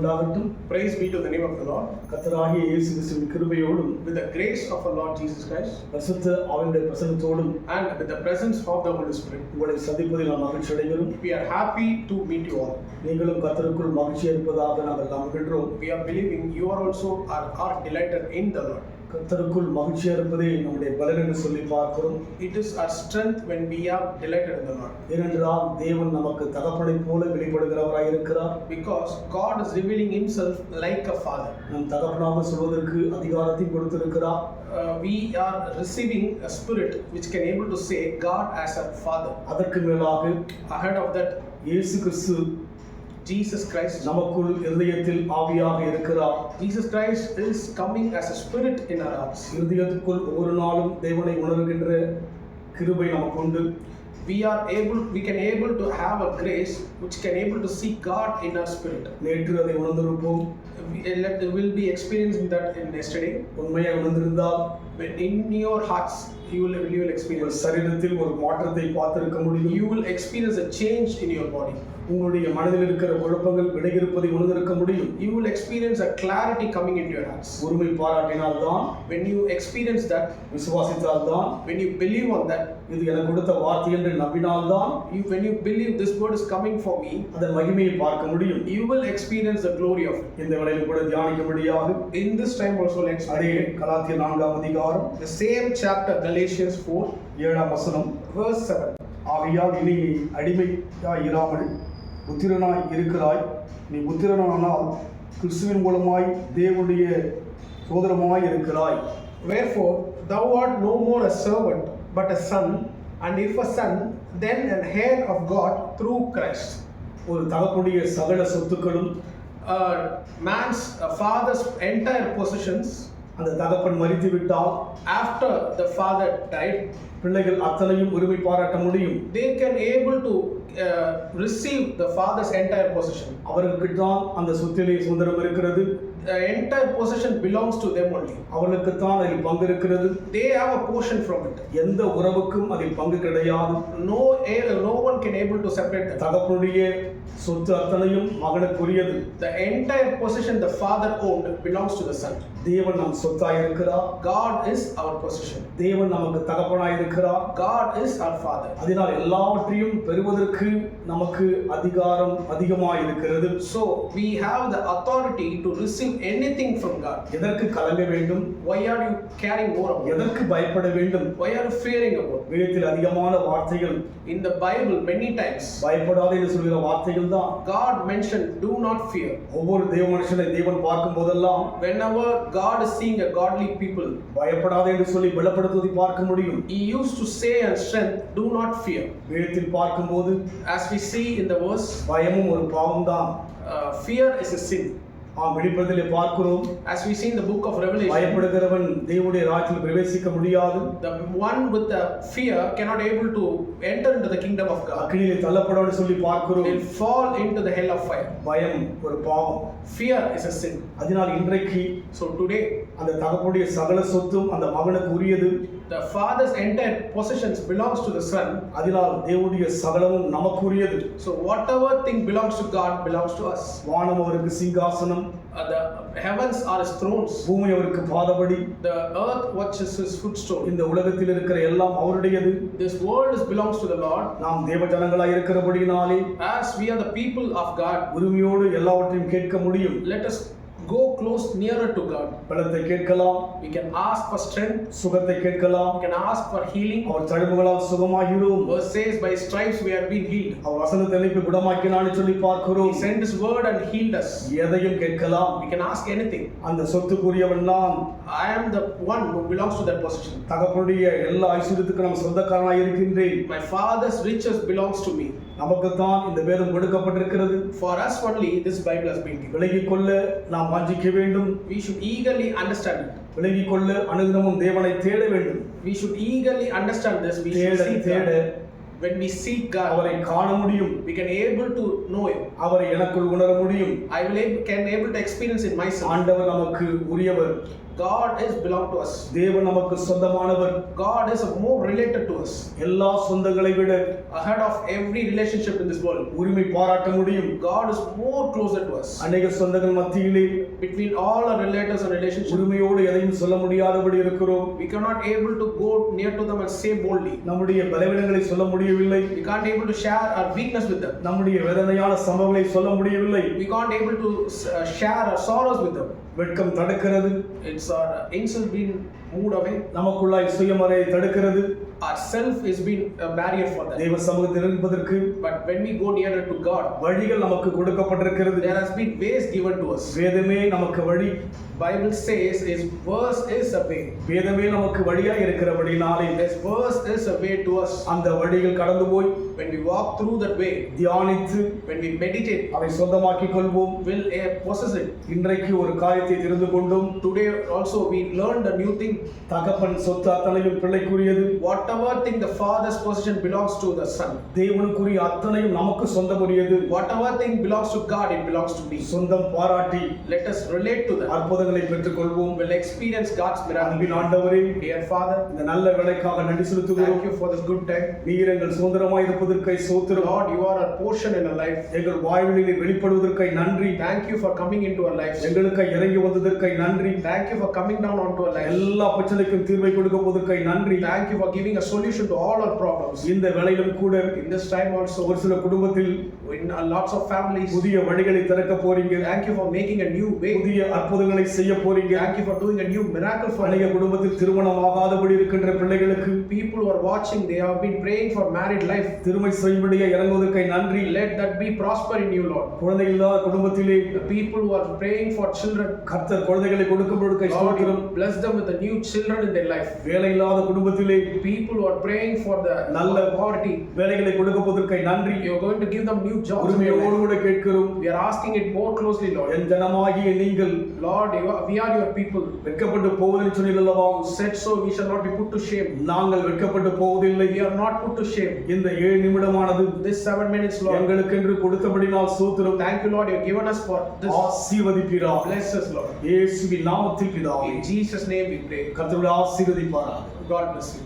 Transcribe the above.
உண்டாகட்டும் Praise be to the name of the Lord. கர்த்தராகிய இயேசு கிறிஸ்துவின் கிருபையோடும் With the grace of our Lord Jesus Christ பரிசுத்த அவனுடைய பிரசனத்தோடும் and with the presence of the Holy Spirit, உங்களை சந்திப்பதில் நாம் மகிழ்ச்சி அடைகிறோம் we are happy to meet you all. நீங்களும் கர்த்தருக்குள் மகிழ்ச்சியா இருப்பதாக நாங்கள் நம்புகின்றோம் We are believing you are also are, are delighted in the Lord. கர்த்தருக்குள் மகிழ்ச்சியா இருப்பதே நம்முடைய பலன் என்று சொல்லி பார்க்கிறோம் is our strength when we are delighted in the Lord. ஏனென்றால் தேவன் நமக்கு தகப்பனை போல வெளிப்படுகிறவராய் இருக்கிறார் Because God is revealing Himself like a father. நம் தகப்பனாக சொல்வதற்கு அதிகாரத்தையும் கொடுத்திருக்கிறார் Uh, we are receiving a spirit which can able to say God as a father. அதற்கு மேலாக Ahead of that, இயேசு கிறிஸ்து Jesus Christ. நமக்குள் இருதயத்தில் ஆவியாக இருக்கிறார் Jesus Christ is coming as a spirit in our hearts. இருதயத்துக்குள் ஒவ்வொரு நாளும் தேவனை உணர்கின்ற கிருபை நமக்கு உண்டு we are able we can able to have a grace which can able to see god in our spirit நேற்று அதை உணர்ந்திருப்போம் will be experiencing that in yesterday உண்மையை உணர்ந்திருந்தால் in your hearts you will you will உங்கள் experience சரீரத்தில் ஒரு மாற்றத்தை பார்த்திருக்க முடியும் you will experience a change in your body உங்களுடைய மனதில் இருக்கிற குழப்பங்கள் விடையிருப்பதை உணர்ந்திருக்க முடியும் you will experience a clarity coming into your hearts ஒருமை பாராட்டினால்தான் when you experience that விசுவாசித்தால்தான் when you believe on that இது எனக்கு கொடுத்த வார்த்தை என்று நம்பினால்தான் you when you believe this word is coming for me அதன் மகிமையை பார்க்க முடியும் you will experience the glory of it இந்த வேளையில் கூட தியானிக்கும்படியாக in this time also let's அதே கலாத்திய நான்காம் அதிகாரம் the same chapter galatians 4 ஏழாம் வசனம் verse 7 ஆகையால் இனி நீ அடிமையாய் இராமல் புத்திரனாய் இருக்கிறாய் நீ புத்திரனானால் கிறிஸ்துவின் மூலமாய் தேவனுடைய சோதரமாய் இருக்கிறாய் Wherefore, thou art no more a servant, but a son, and if a son, then an heir of God through Christ. ஒரு தகப்புடைய சகல சொத்துக்களும் a father's entire possessions, அந்த தகப்பன் மறித்து விட்டால் after the father died, பிள்ளைகள் அத்தனையும் உரிமை பாராட்ட முடியும் they can able to uh, receive the father's entire possession. அவர்களுக்கு தான் அந்த சொத்திலே சுதந்திரம் இருக்கிறது The entire possession belongs to them only. அவர்களுக்கு தான் அதில் பங்கு இருக்கிறது They have a portion from it. எந்த உறவுக்கும் அதில் பங்கு கிடையாது No heir, no one can able to separate them. தகப்பனுடைய சொத்து அத்தனையும் மகனுக்குரியது The entire possession the father owned belongs to the son. தேவன் நம் சொத்தாக இருக்கிறார் காட் இஸ் அவர் பொசிஷன் தேவன் நமக்கு தகப்பனாய் இருக்கிறார் காட் இஸ் அவர் ஃபாதர் அதனால் எல்லாவற்றையும் பெறுவதற்கு நமக்கு அதிகாரம் அதிகமாக இருக்கிறது so we have the authority to receive anything from God எதற்கு கலங்க வேண்டும் why are you caring or எதற்கு பயப்பட வேண்டும் ஒய் ஆர் ஃபியரிங் அபவுட் வேதத்தில் அதிகமான வார்த்தைகள் இந்த பைபிள் மெனி டைம்ஸ் பயப்படாது என்று சொல்கிற வார்த்தைகள் தான் God mention do not fear ஒவ்வொரு தேவ மனுஷனை தேவன் பார்க்கும் போதெல்லாம் when God is seeing a godly people, பயப்படாதே என்று சொல்லி பலப்படுத்துவதை பார்க்க முடியும் He used to say and strength, "Do not fear." வேதத்தில் பார்க்கும்போது As we see in the verse, பயமும் ஒரு பாவம்தான் uh, fear is a sin. ஆம் வெளிப்படத்திலே பார்க்கிறோம் As we see in the book of Revelation, பயப்படுகிறவன் தேவனுடைய ராஜ்யத்தில் பிரவேசிக்க முடியாது the one with the fear cannot able to enter into the kingdom of God. அக்கினியிலே தள்ளப்படவன் சொல்லி பார்க்கிறோம் will fall into the hell of fire. பயம் ஒரு பாவம் Fear is a sin. அதனால் இன்றைக்கு So today, அந்த தகப்பனுடைய சகல சொத்தும் அந்த மகனுக்கு உரியது the father's entire possessions belongs to the son. அதனால் தேவனுடைய சகலமும் நமக்குரியது So whatever thing belongs to God belongs to us. வானம் அவருக்கு சிங்காசனம் Uh, the heavens are his thrones. பூமி அவருக்கு பாதபடி The earth watches his footstool. இந்த உலகத்தில் இருக்கிற எல்லாம் அவருடையது This world is belongs to the Lord. நாம் தேவ ஜனங்களாய் இருக்கிறபடியினாலே As we are the people of God, உரிமையோடு எல்லாவற்றையும் கேட்க முடியும் let us go close nearer to God. பலத்தை கேட்கலாம் We can ask for strength. சுகத்தை கேட்கலாம் We can ask for healing. அவர் தழும்புகளால் சுகமாகிறோம் Verse says, "By his stripes we have been healed." அவர் வசனத்தை அனுப்பி குணமாக்கினான்னு சொல்லி பார்க்கிறோம் He sent his word and healed us. எதையும் கேட்கலாம் We can ask anything. அந்த சொத்துக்குரியவன் நான் I am the one who belongs to that position. தகப்பனுடைய எல்லா ஐஸ்வர்யத்துக்கும் நான் சொந்தக்காரனாய் இருக்கின்றேன் My father's riches belongs to me. நமக்குத்தான் இந்த வேதம் கொடுக்கப்பட்டிருக்கிறது For us only, this Bible has been given. விலகிக் கொள்ள நாம் வாஞ்சிக்க வேண்டும் We should eagerly understand it. விலகிக் கொள்ள அனுதினமும் தேவனை தேட வேண்டும் We should eagerly understand this. We should தேட தேட. When we seek God, அவரை காண முடியும் we can able to know Him. அவரை எனக்குள் உணர முடியும் I will able, can able to experience in myself. ஆண்டவர் நமக்கு உரியவர் God is belong to us. தேவன் நமக்கு சொந்தமானவர் God is more related to us. எல்லா சொந்தங்களை விட Ahead of every relationship in this world. உரிமை பாராட்ட முடியும் God is more closer to us. அநேக சொந்தங்கள் மத்தியிலே Between all our relatives and relationships, உரிமையோடு எதையும் சொல்ல முடியாதபடி இருக்கிறோம் we cannot able to go near to them and say boldly. நம்முடைய பலவீனங்களை சொல்ல முடியவில்லை We can't able to share our weakness with them. நம்முடைய வேதனையான சம்பவங்களை சொல்ல முடியவில்லை We can't able to uh, share our sorrows with them. வெட்கம் தடுக்கிறது It's our insult being moved away. நமக்குள்ளாய் சுயமறையை தடுக்கிறது self is being a barrier for that. தெய்வ சமூகத்தில் இருப்பதற்கு But when we go nearer to God, வழிகள் நமக்கு கொடுக்கப்பட்டிருக்கிறது there has been ways given to us. வேதமே நமக்கு வழி Bible says His verse is a way. வேதமே நமக்கு வழியா இருக்கிறபடினாலே His verse is a way to us. அந்த வழிகள் கடந்து போய் When we walk through that way, தியானித்து when we meditate, அதை சொந்தமாக்கிக் கொள்வோம் we'll uh, possess it. இன்றைக்கு ஒரு காரியத்தை தெரிந்து கொண்டோம் Today also we learned a new thing. தகப்பன் சொத்து அத்தனையும் பிள்ளைக்குரியது Whatever thing the father's possession belongs to the son. தேவனுக்குரிய அத்தனையும் நமக்கு சொந்தமுரியது Whatever thing belongs to God, it belongs to me. சொந்தம் பாராட்டி Let us relate to that. அற்புதங்களை பெற்றுக்கொள்வோம் We'll experience God's miracle. அன்பின் ஆண்டவரே Dear Father, இந்த நல்ல வேலைக்காக நன்றி செலுத்துகிறோம் thank you for this good time. நீர் எங்கள் சுதந்திரமாய் இருப்பதற்கை சோத்திரம் you are a portion in our life. எங்கள் வாழ்வில் வெளிப்படுவதற்கை நன்றி Thank you for coming into our lives. எங்களுக்கை இறங்கி வந்ததற்கை நன்றி Thank you for coming down onto our lives. எல்லா பிரச்சனைக்கும் தீர்வை கொடுக்க போவதற்கை நன்றி Thank you for giving a solution to all our problems. இந்த வேளையிலும் கூட this time also, ஒரு சில குடும்பத்தில் in uh, lots of families, புதிய வழிகளை திறக்க போறீங்க thank you for making a new way. புதிய அற்புதங்களை செய்ய போறீங்க Thank you for doing a new miracle for அநேக குடும்பத்தில் திருமணம் ஆகாதபடி இருக்கின்ற பிள்ளைகளுக்கு people who are watching. They have been praying for married life. திருமை செய்யும்படியா இறங்குவதற்கை நன்றி Let that be prosper in you, Lord. குழந்தைகள் இல்லாத குடும்பத்திலே The people who are praying for children, கர்த்தர் குழந்தைகளை கொடுக்கப்படுவதற்கை Lord, ஸ்தோத்திரம் you bless them with the new children in their life. வேலை இல்லாத குடும்பத்திலே People who are praying for the நல்ல poverty, வேலைகளை கொடுக்க போவதற்கை நன்றி you're going to give them new jobs. உரிமையோடு. கூட கேட்கிறோம் We are asking it more closely, Lord. என் ஜனமாகிய நீங்கள் Lord, you are- we are your people. வெட்கப்பட்டு போவதில்லை சொன்னீர்களவா You said so, we shall not be put to shame. நாங்கள் வெட்கப்பட்டு போவதில்லை We are not put to shame. இந்த ஏழு நிமிடமானது This seven minutes, Lord. எங்களுக்கென்று கொடுத்தபடினால் சூத்திரம் Thank you, Lord. You have given us for this. ஆசீர்வதிப்பீரா Bless us, Lord. இயேசுவின் நாமத்தில் பிதாவே In Jesus' name we pray. கர்த்தருடைய ஆசீர்வதிப்பாரா God bless you.